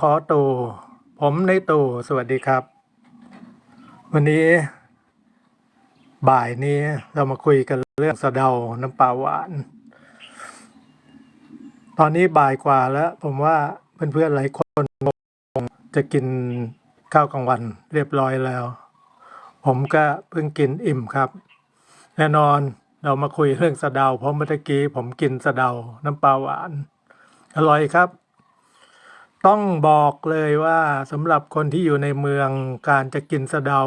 ขอตู่ ผมในตู่ สวัสดีครับ วันนี้ บ่ายนี้เรามาคุยกันเรื่องสะเดา น้ำปลาหวาน ตอนนี้บ่ายกว่าแล้ว ผมว่าเพื่อนๆหลายคนคงจะกินข้าวกลางวันเรียบร้อยแล้ว ผมก็เพิ่งกินอิ่มครับ แน่นอนเรามาคุยเรื่องสะเดา เพราะเมื่อกี้ผมกินสะเดา น้ำปลาหวาน อร่อยครับ ต้องบอกเลยว่าสำหรับคนที่อยู่ในเมืองการจะกินสะเดา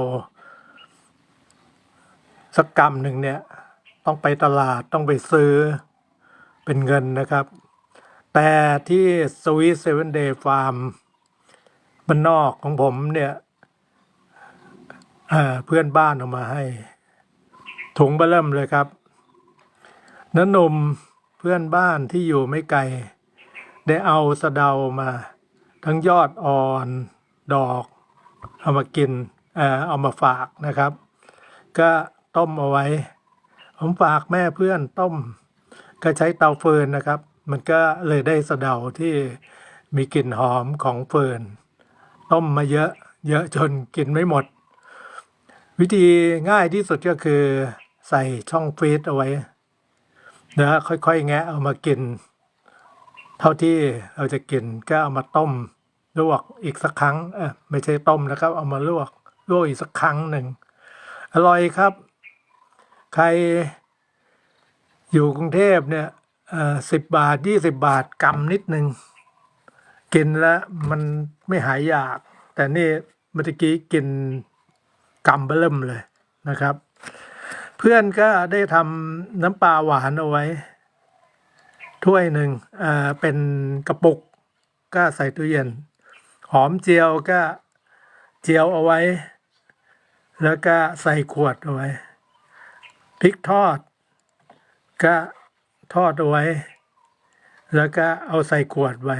สักกำหนึ่งเนี่ย ต้องไปตลาดต้องไปซื้อเป็นเงินนะครับ แต่ที่สวีทเซเว่นเดย์ฟาร์มบ้านนอกของผมเนี่ยเพื่อนบ้านเอามาให้ ถุงเบเริ่มเลยครับน้าหนุ่มเพื่อนบ้านที่อยู่ไม่ไกล ได้เอาสะเดามา ทั้งยอดอ่อนดอกเอามากินเอามาฝากนะครับ ก็ต้มเอาไว้ ผมฝากแม่เพื่อนต้ม ก็ใช้เตาเฟินนะครับ มันก็เลยได้สะเดาที่มีกลิ่นหอมของเฟินต้มมาเยอะ เยอะจนกินไม่หมด วิธีง่ายที่สุดก็คือใส่ช่องฟรีซเอาไว้แล้วค่อยๆ แงะเอามากิน เท่าที่เราจะกินก็เอามาต้มลวกอีกสักครั้งเออไม่ใช่ต้มนะครับ เอามาลวกลวกอีกสักครั้งหนึ่งอร่อยครับ ใครอยู่กรุงเทพเนี่ยสิบบาทยี่สิบบาทกำนิดหนึ่งกินแล้วมันไม่หายอยาก แต่นี่เมื่อกี้กินกำเบิ่มเลยนะครับ เพื่อนก็ได้ทำน้ำปลาหวานเอาไว้ ถ้วยหนึ่งเอ่อเป็นกระปุกก็ใส่ตู้เย็น หอมเจียวก็เจียวเอาไว้ แล้วก็ใส่ขวดเอาไว้พริกทอด ก็ทอดเอาไว้ แล้วก็เอาใส่ขวดไว้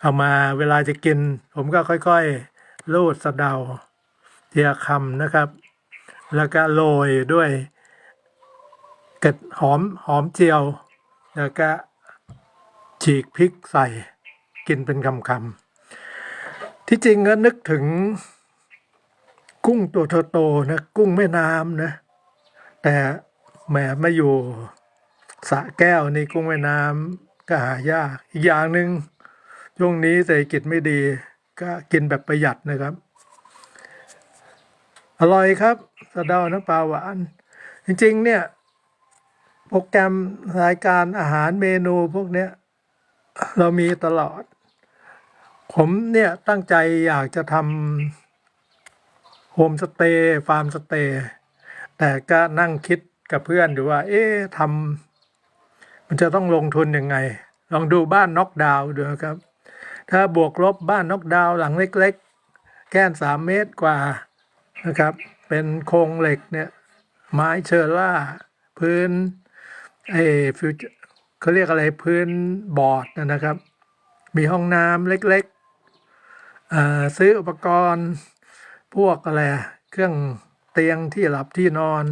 เอามาเวลาจะกิน ผมก็ค่อยๆลูดสะเดาเทียคำนะครับ แล้วก็โรยด้วยกระหอมหอมเจียว แล้วก็ฉีกพริกใส่กินเป็นคำๆที่จริงก็นึกถึงกุ้งตัวโตๆนะ กุ้งแม่น้ำนะ แต่แหมมาอยู่สะแก้วนี่กุ้งแม่น้ำก็หายาก อีกอย่างหนึ่งช่วงนี้เศรษฐกิจไม่ดี ก็กินแบบประหยัดนะครับ อร่อยครับสะเดาน้ำปลาหวาน จริง ๆ เนี่ย โปรแกรมรายการอาหารเมนูพวกเนี้ย เรามีตลอด ผมเนี่ยตั้งใจอยากจะทำโฮมสเตย์ฟาร์มสเตย์แต่ก็นั่งคิดกับเพื่อนอยู่ว่า เอ๊ะทำมันจะต้องลงทุนยังไง ลองดูบ้านน็อกดาวดูครับ ถ้าบวกลบบ้านน็อกดาวหลังเล็ก ๆแค่นสามเมตรกว่านะครับ เป็นโครงเหล็กเนี่ย ไม้เชอร่า พื้น ไอ้ฟิวเขาเรียกอะไรพื้นบอร์ดนะครับ มีห้องน้ำเล็กๆซื้ออุปกรณ์พวกอะไรเครื่องเตียงที่หลับที่นอน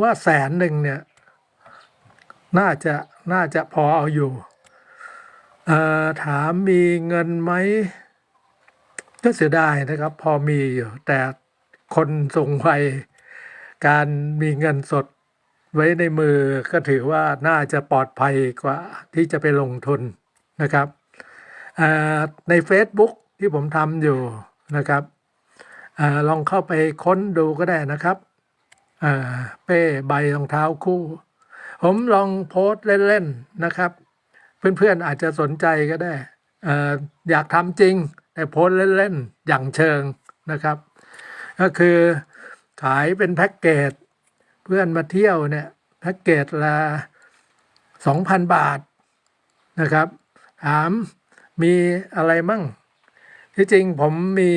ว่าแสนหนึ่งเนี่ย น่าจะน่าจะพอเอาอยู่ถามมีเงินไหมก็เสียดายนะครับ พอมีอยู่ แต่คนสูงวัยการมีเงินสด ไว้ในมือก็ถือว่าน่าจะปลอดภัยกว่าที่จะไปลงทุนนะครับใน Facebook ที่ผมทำอยู่นะครับอลองเข้าไปค้นดูก็ได้นะครับเป้ใบรองเท้าคู่ ผมลองโพสต์เล่นๆนะครับ เพื่อนๆอาจจะสนใจก็ได้อออยากทำจริง แต่โพสต์เล่นๆอย่างเชิงนะครับ ก็คือขายเป็นแพ็กเกจ เพื่อนมาเที่ยวเนี่ยแพ็กเกจละสองพันบาทนะครับ ถามมีอะไรมั่ง ที่จริงผมมี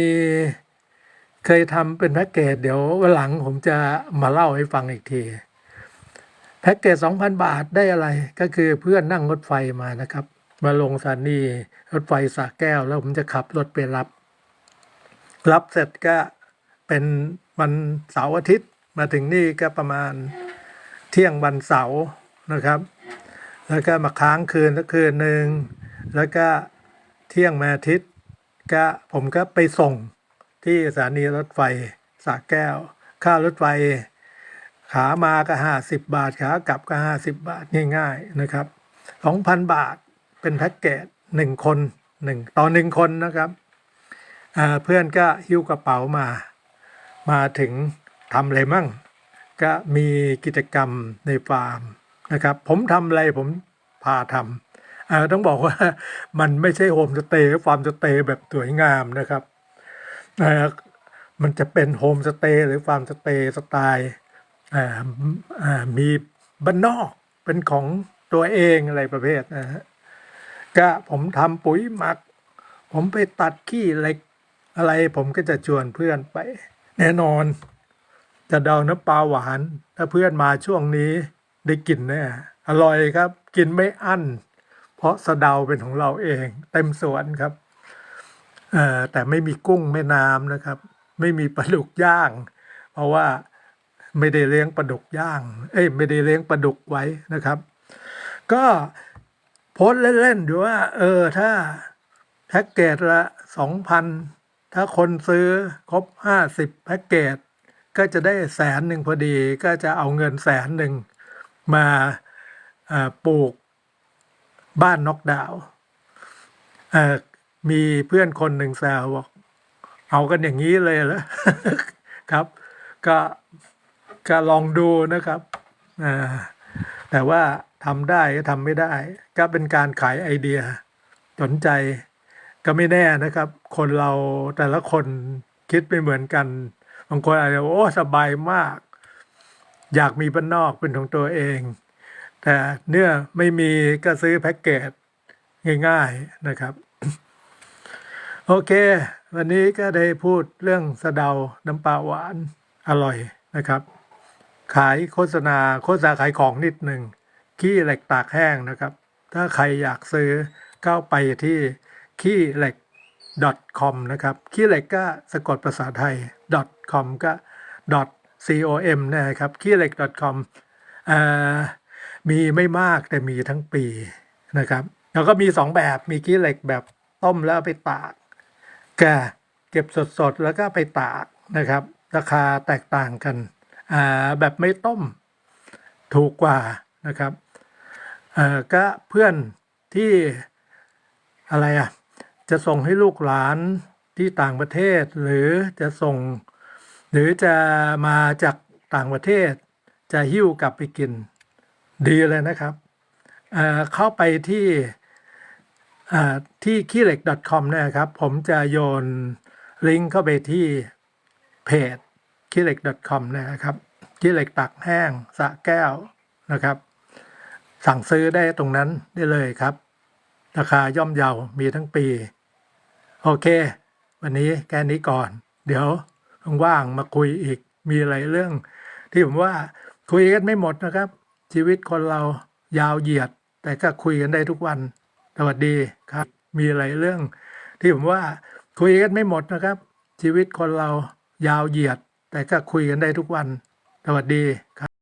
เคยทำเป็นแพ็กเกจเดี๋ยววันหลังผมจะมาเล่าให้ฟังอีกทีแพ็กเกจสองพันบาทได้อะไรก็คือเพื่อนนั่งรถไฟมานะครับ มาลงสถานีรถไฟสระแก้ว แล้วผมจะขับรถไปรับ รับเสร็จก็เป็นวันเสาร์อาทิตย์ มาถึงนี่ก็ประมาณเที่ยงวันเสาร์นะครับ แล้วก็มาค้างคืนสักคืนหนึ่งแล้วก็เที่ยงมาอาทิตย์ก็ผมก็ไปส่งที่สถานีรถไฟสระแก้ว ค่ารถไฟ ขามาก็ห้าสิบบาทขากลับก็ห้าสิบบาทง่ายๆนะครับสองพันบาทเป็นแพ็กเกจหนึ่งคนหนึ่งต่อหนึ่งคนนะครับเพื่อนก็หิ้วกระเป๋ามา มาถึง ทำอะไรมั่ง ก็มีกิจกรรมในฟาร์มนะครับ ผมทำอะไรผมพาทำต้องบอกว่ามันไม่ใช่โฮมสเตย์ฟาร์มสเตย์แบบสวยงามนะครับ มันจะเป็นโฮมสเตย์หรือฟาร์มสเตย์สไตล์มีบ้านนอกเป็นของตัวเองอะไรประเภทนะฮะก็ผมทำปุ๋ยหมัก ผมไปตัดขี้เหล็กอะไรผมก็จะชวนเพื่อนไปแน่นอน จะเดาน้ำปลาหวาน ถ้าเพื่อนมาช่วงนี้ได้กินแน่อร่อยครับ กินไม่อั้น เพราะสะเดาเป็นของเราเอง เต็มสวนครับแต่ไม่มีกุ้งแม่น้ำนะครับ ไม่มีปลาดุกย่าง เพราะว่าไม่ได้เลี้ยงปลาดุกย่าง เอ้ยไม่ได้เลี้ยงปลาดุกไว้นะครับ ก็โพสเล่นๆอยู่ว่า เออถ้าแพ็กเกจละสองพันถ้าคนซื้อครบห้าสิบแพ็กเกจ ก็จะได้แสนหนึ่งพอดี ก็จะเอาเงินแสนหนึ่งมาปลูกบ้านนกดาวมีเพื่อนคนหนึ่งแซวบอกเอากันอย่างนี้เลยเหรอครับ ก็ก็ลองดูนะครับแต่ว่าทำได้ก็ทำไม่ได้ ก็เป็นการขายไอเดีย สนใจก็ไม่แน่นะครับ คนเราแต่ละคนคิดไม่เหมือนกัน บางคนอาจจะโอ้สบายมาก อยากมีบ้านนอกเป็นของตัวเอง แต่เนื่อไม่มีก็ซื้อแพ็กเกจง่ายๆนะครับ โอเค วันนี้ก็ได้พูดเรื่องสะเดาน้ำปลาหวานอร่อยนะครับ ขายโฆษณาโฆษณาขายของนิดหนึ่งขี้เหล็กตากแห้งนะครับ ถ้าใครอยากซื้อก็ไปที่ขี้เหล็ก .com นะครับขี้เหล็กก็สะกดภาษาไทย .com ก็ .com นะครับขี้เหล็ก .com อ่ามีไม่มากแต่มีทั้งปีนะครับ แล้วก็มีสองแบบมีขี้เหล็กแบบต้มแล้วไปตากแก่เก็บสดๆ แล้วก็ไปตากนะครับ ราคาแตกต่างกันแบบไม่ต้มถูกกว่านะครับก็เพื่อนที่อะไรอะ จะส่งให้ลูกหลานที่ต่างประเทศ หรือจะส่ง หรือจะมาจากต่างประเทศ จะหิ้วกลับไปกิน ดีเลยนะครับเเข้าไปที่ที่ขี้เหล็ก .com นะครับ ผมจะโยนลิงก์เข้าไปที่เพจขี้เหล็ก .com นะครับขี้เหล็กตักแห้งสะแก้วนะครับ สั่งซื้อได้ตรงนั้นได้เลยครับ ราคาย่อมเยา มีทั้งปี โอเค วันนี้แค่นี้ก่อน เดี๋ยวว่างมาคุยอีกมีอะไรเรื่อง ที่ผมว่าคุยกันไม่หมดนะครับ ชีวิตคนเรายาวเหยียด แต่ก็คุยกันได้ทุกวัน สวัสดีครับ มีอะไรเรื่อง ที่ผมว่าคุยกันไม่หมดนะครับ ชีวิตคนเรายาวเหยียด แต่ก็คุยกันได้ทุกวัน สวัสดีครับ